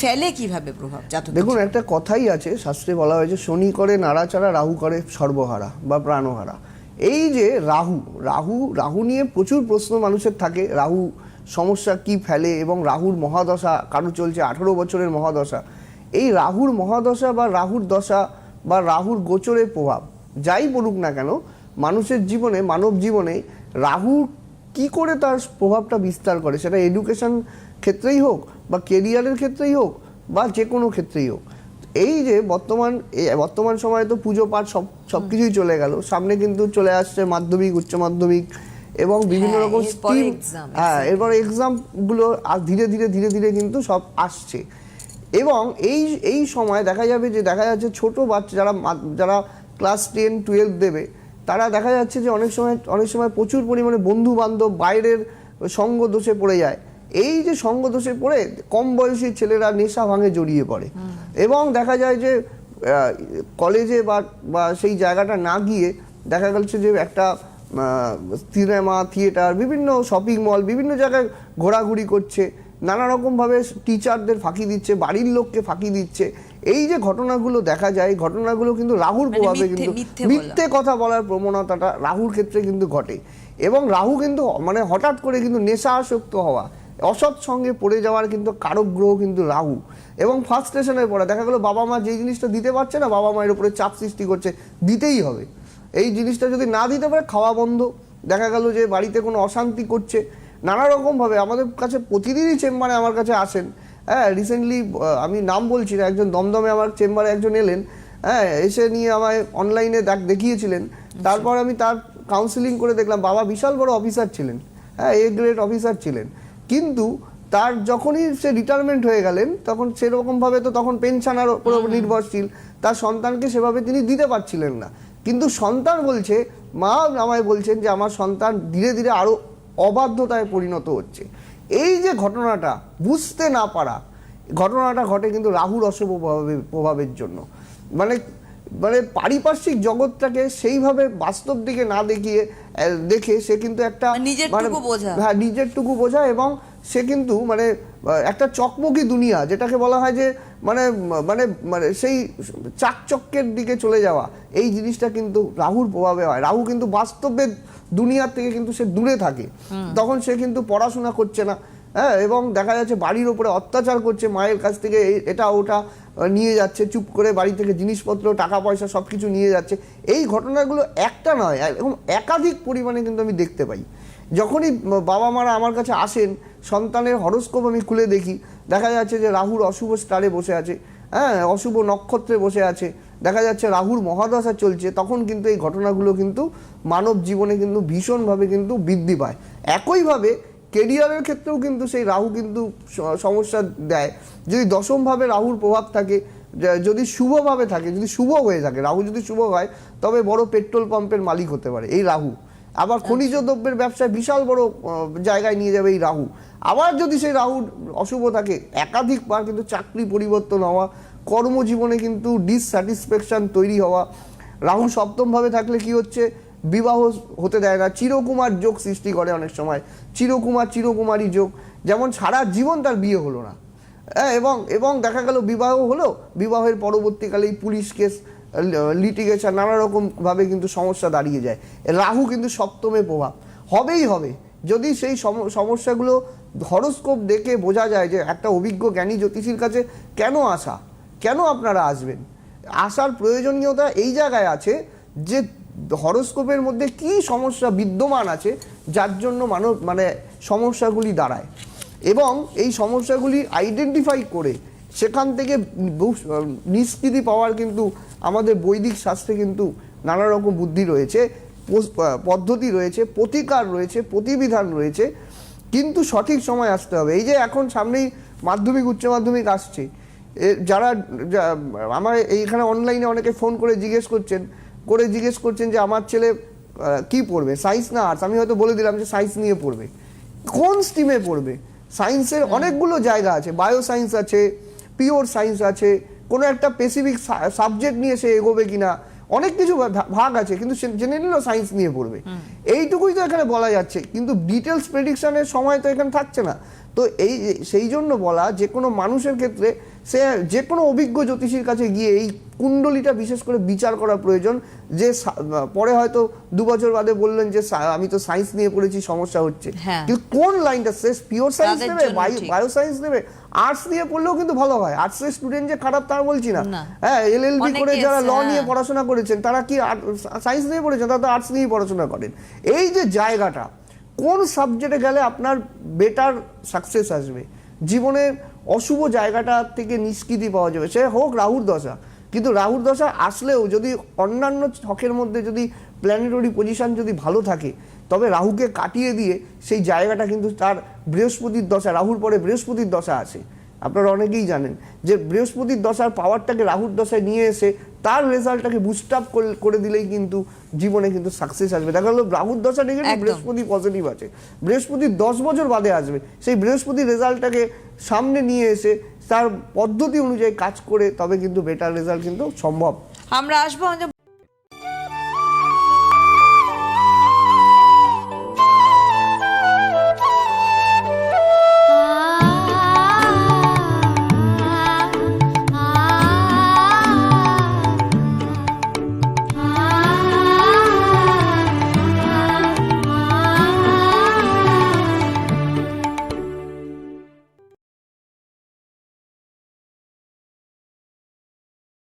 ফেলে কীভাবে প্রভাব? জাতক দেখুন একটা কথাই আছে শাস্ত্রে বলা হয়েছে শনি করে নাড়াচাড়া রাহু করে সর্বহারা বা প্রাণহারা। এই যে রাহু রাহু রাহু নিয়ে প্রচুর প্রশ্ন মানুষের থাকে রাহু সমস্যা কি ফেলে এবং রাহুর মহাদশা কারও চলছে আঠারো বছরের মহাদশা। এই রাহুর মহাদশা বা রাহুর দশা বা রাহুর গোচরের প্রভাব যাই বলুক না কেন মানুষের জীবনে মানব জীবনে রাহু কি করে তার প্রভাবটা বিস্তার করে সেটা এডুকেশন ক্ষেত্রেই হোক বা কেরিয়ারের ক্ষেত্রেই হোক বা যে কোনো ক্ষেত্রেই হোক। এই যে বর্তমান বর্তমান সময়ে তো পুজো পাঠ সব সব কিছুই চলে গেল। সামনে কিন্তু চলে আসছে মাধ্যমিক উচ্চ মাধ্যমিক এবং বিভিন্ন হ্যাঁ, রকম স্কিম হ্যাঁ এরপর এক্সামগুলো আর ধীরে ধীরে ধীরে ধীরে কিন্তু সব আসছে। এবং এই এই সময় দেখা যাবে যে দেখা যাচ্ছে ছোট বাচ্চা যারা যারা ক্লাস টেন টুয়েলভ দেবে তারা দেখা যাচ্ছে যে অনেক সময় অনেক সময় প্রচুর পরিমাণে বন্ধু বান্ধব বাইরের সঙ্গ দোষে পড়ে যায়। এই যে সঙ্গ দোষে পড়ে কম বয়সী ছেলেরা নেশা ভাঙে জড়িয়ে পড়ে। এবং দেখা যায় যে কলেজে বা বা সেই জায়গাটা না গিয়ে দেখা যাচ্ছে যে একটা সিনেমা থিয়েটার বিভিন্ন শপিং মল বিভিন্ন জায়গায় ঘোরাঘুরি করছে। নানা রকমভাবে টিচারদের ফাঁকি দিচ্ছে বাড়ির লোককে ফাঁকি দিচ্ছে। এই যে ঘটনাগুলো দেখা যায় ঘটনাগুলো কিন্তু রাহুর মানে প্রভাবে কিন্তু মিথ্যে কথা বলার প্রবণতাটা রাহুর ক্ষেত্রে কিন্তু ঘটে। এবং রাহু কিন্তু মানে হঠাৎ করে কিন্তু নেশা আসক্ত হওয়া অসৎ সঙ্গে পড়ে যাওয়ার কিন্তু কারক গ্রহ কিন্তু রাহু। এবং ফার্স্ট স্টেশনের পরে দেখা গেলো বাবা মা যেই জিনিসটা দিতে পারছে না বাবা মায়ের উপরে চাপ সৃষ্টি করছে দিতেই হবে। এই জিনিসটা যদি না দিতে পারে খাওয়া বন্ধ। দেখা গেল যে বাড়িতে কোনো অশান্তি করছে। নানা রকমভাবে আমাদের কাছে প্রতিদিনই চেম্বারে আমার কাছে আসেন। হ্যাঁ রিসেন্টলি আমি নাম বলছি না একজন দমদমে আমার চেম্বারে একজন এলেন। হ্যাঁ এসে নিয়ে আমায় অনলাইনে দেখ দেখিয়েছিলেন। তারপর আমি তার কাউন্সিলিং করে দেখলাম বাবা বিশাল বড় অফিসার ছিলেন। হ্যাঁ এ গ্রেড অফিসার ছিলেন। কিন্তু তার যখনই সে রিটায়ারমেন্ট হয়ে গেলেন তখন সেরকমভাবে তো তখন পেনশনার উপর নির্ভরশীল। তার সন্তানকে সেভাবে তিনি দিতে পারছিলেন না। কিন্তু সন্তান বলছে মা আমায় বলছেন যে আমার সন্তান ধীরে ধীরে আরও অবাধ্যতায় পরিণত হচ্ছে। এই যে ঘটনাটা বুঝতে না পারা ঘটনাটা ঘটে কিন্তু রাহুর অশুভ প্রভাবের জন্য। মানে মানে পারিপার্শ্বিক জগৎটাকে সেইভাবে বাস্তব দিকে না দেখিয়ে দেখে সে কিন্তু একটা মানে বোঝা। হ্যাঁ নিজেরটুকু বোঝা এবং সে কিন্তু মানে একটা চকমকি দুনিয়া যেটাকে বলা হয় যে মানে মানে মানে সেই চাকচক্যের দিকে চলে যাওয়া। এই জিনিসটা কিন্তু রাহুর প্রভাবে হয়। রাহু কিন্তু বাস্তবের দুনিয়ার থেকে কিন্তু সে দূরে থাকে। তখন সে কিন্তু পড়াশোনা করছে না। হ্যাঁ এবং দেখা যাচ্ছে বাড়ির ওপরে অত্যাচার করছে মায়ের কাছ থেকে এটা ওটা। নিয়ে যাচ্ছে, চুপ করে বাড়ি থেকে জিনিসপত্র, টাকা পয়সা সব কিছু নিয়ে যাচ্ছে। এই ঘটনাগুলো একটা নয় এরকম একাধিক পরিমাণে কিন্তু আমি দেখতে পাই। যখনই বাবা মারা আমার কাছে আসেন, সন্তানের হরস্কোপ আমি খুলে দেখি, দেখা যাচ্ছে যে রাহুর অশুভ স্টারে বসে আছে হ্যাঁ অশুভ নক্ষত্রে বসে আছে, দেখা যাচ্ছে রাহুর মহাদশা চলছে, তখন কিন্তু এই ঘটনাগুলো কিন্তু মানব জীবনে কিন্তু ভীষণভাবে কিন্তু বৃদ্ধি পায়। একইভাবে কেরিয়ারের ক্ষেত্রেও কিন্তু সেই রাহু কিন্তু সমস্যা দেয়। যদি দশমভাবে রাহুর প্রভাব থাকে যদি শুভভাবে থাকে যদি শুভ হয়ে থাকে রাহু যদি শুভ হয় তবে বড় পেট্রোল পাম্পের মালিক হতে পারে এই রাহু। আবার খনিজ দ্রব্যের ব্যবসায় বিশাল বড় জায়গায় নিয়ে যাবে এই রাহু। আবার যদি সেই রাহু অশুভ থাকে একাধিকবার কিন্তু চাকরি পরিবর্তন হওয়া কর্মজীবনে কিন্তু ডিসস্যাটিসফ্যাকশন তৈরি হওয়া রাহু সপ্তমভাবে থাকলে কি হচ্ছে? বিবাহ হতে দেয় না। চিরকুমার যোগ সৃষ্টি করে অনেক সময়। চিরকুমার, চিরকুমারী যোগ। যেমন সারা জীবন তার বিয়ে হলো না। এবং এবং দেখা গেল বিবাহ হলো, বিবাহের পরবর্তীকালেই পুলিশ কেস লিটিগেশন নানা রকম ভাবে কিন্তু সমস্যা দাঁড়িয়ে যায়। রাহু কিন্তু সপ্তমে প্রভাব। হবেই হবে। যদি সেই সম- সমস্যাগুলো হরস্কোপ দেখে বোঝা যায় যে একটা অভিজ্ঞ জ্ঞানী জ্যোতিষীর কাছে কেন আসা? কেন আপনারা আসবেন? আসার প্রয়োজনীয়তা এই জায়গায় আছে যে হরস্কোপের মধ্যে কি সমস্যা বিদ্যমান আছে, যার জন্য মানব মানে সমস্যাগুলি দাঁড়ায়। এবং এই সমস্যাগুলি আইডেন্টিফাই করে সেখান থেকে নিষ্কৃতি পাওয়ার কিন্তু আমাদের বৈদিক শাস্ত্রে কিন্তু নানা রকম বুদ্ধি রয়েছে পদ্ধতি রয়েছে, প্রতিকার রয়েছে, প্রতিবিধান রয়েছে। কিন্তু সঠিক সময় আসতে হবে। এই যে এখন সামনেই মাধ্যমিক, উচ্চ মাধ্যমিক আসছে। যারা আমার এইখানে অনলাইনে অনেকে ফোন করে জিজ্ঞেস করছেন করে জিজ্ঞেস করছেন যে আমার ছেলে কি পড়বে? সায়েন্স না আর্টস আমি হয়তো বলে দিলাম যে সায়েন্স নিয়ে পড়বে। কোন স্ট্রিমে পড়বে? সায়েন্সের অনেকগুলো জায়গা আছে। বায়ো সায়েন্স আছে পিওর সায়েন্স আছে কোনো একটা স্পেসিফিক সাবজেক্ট নিয়ে সে এগোবে কিনা অনেক কিছু ভাগ আছে কিন্তু জেনে নিল সায়েন্স নিয়ে পড়বে। এইটুকুই তো এখানে বলা যাচ্ছে। কিন্তু ডিটেলস প্রেডিকশনের সময় তো এখানে থাকছে না। তো এই সেই জন্য বলা যে কোনো মানুষের ক্ষেত্রে সে যে কোনো অভিজ্ঞ জ্যোতিষীর কাছে গিয়ে এই কুণ্ডলিটা বিশেষ করে বিচার করা প্রয়োজন যে পরে হয়তো দু বছর বাদে বললেন যে আমি তো সায়েন্স নিয়ে পড়েছি সমস্যা হচ্ছে। হ্যাঁ। কিন্তু কোন লাইনটা? শেষ পিওর সায়েন্স নেবে? বায়ো সায়েন্স নেবে? আর্টস নিয়ে পড়লেও কিন্তু ভালো হয়। আর্টসের স্টুডেন্ট যে খারাপ তা বলছি না। হ্যাঁ এলএলবি অনেকে করে যারা ল নিয়ে হ্যাঁ। পড়াশোনা করেছেন তারা কি সায়েন্স নিয়ে পড়েছেন? তারা তো আর্টস নিয়েই পড়াশোনা করেন। এই যে জায়গাটা কোন সাবজেক্টে গেলে আপনার বেটার সাকসেস আসবে? জীবনের অশুভ জায়গাটা থেকে নিষ্কৃতি পাওয়া যাবে। সে হোক রাহুর দশা। কিন্তু রাহুর দশা আসলেও যদি অন্যান্য ছকের মধ্যে যদি প্ল্যানেটরি পজিশান যদি ভালো থাকে, তবে রাহুকে কাটিয়ে দিয়ে সেই জায়গাটা কিন্তু তার বৃহস্পতির দশা, রাহুর পরে বৃহস্পতির দশা আছে। আপনারা অনেকেই জানেন যে বৃহস্পতির দশার পাওয়ারটাকে রাহুর দশায় নিয়ে এসে তার রেজাল্টটাকে বুস্ট আপ করে দিলেই কিন্তু জীবনে কিন্তু সাকসেস আসবে। দেখা গেলো রাহুর দশা নেগেটিভ বৃহস্পতি পজিটিভ আছে। বৃহস্পতি দশ বছর বাদে আসবে। সেই বৃহস্পতি রেজাল্টটাকে সামনে নিয়ে এসে তার পদ্ধতি অনুযায়ী কাজ করে তবে কিন্তু বেটার রেজাল্ট কিন্তু সম্ভব। আমরা আসব